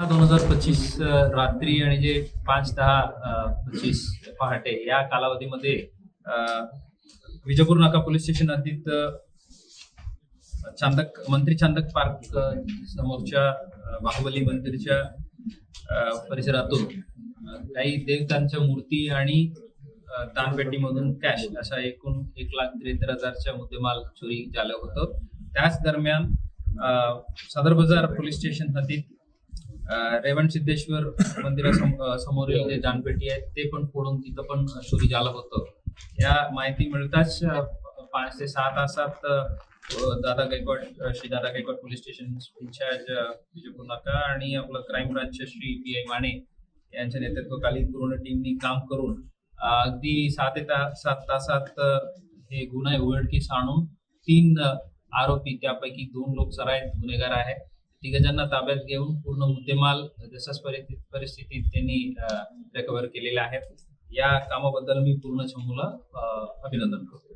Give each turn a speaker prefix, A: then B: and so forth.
A: दोन हजार पंचवीस रात्री आणि जे पाच दहा पच्चीस पंचवीस पहाटे या कालावधीमध्ये विजयपूर नाका पोलीस स्टेशन हद्दीत चांदक मंत्री चांदक पार्क समोरच्या बाहुबली मंदिरच्या परिसरातून काही देवतांच्या मूर्ती आणि दानपेटीमधून कॅश अशा एकूण एक लाख त्रेहत्तर हजारच्या मुद्देमाल चोरी झालं होतं. त्याच दरम्यान सदर बाजार पोलीस स्टेशन हद्दीत रेवण सिद्धेश्वर मंदिरासम- समोरील जे दानपेटी आहेत ते पण फोडून तिथं पण चोरी झालं होतं. या माहिती मिळताच पाच ते सहा तासात Dada Gaikwad Shri Dada Gaikwad police station incharge Vijaypur नाका आणि आपलं क्राईम ब्रांचचे श्री पी आय माने यांच्या नेतृत्वाखाली पूर्ण टीमनी काम करून अगदी सहा ते सात तासात हे गुन्हे उघडकीस आणून तीन आरोपी त्यापैकी दोन लोक सराईत गुन्हेगार आहेत. तिघजांना ताब्यात घेऊन पूर्ण मुद्देमाल जशाच परिस्थितीत परिस्थितीत त्यांनी रिकव्हर केलेले आहेत. या कामाबद्दल मी पूर्ण चमूला अभिनंदन करतो.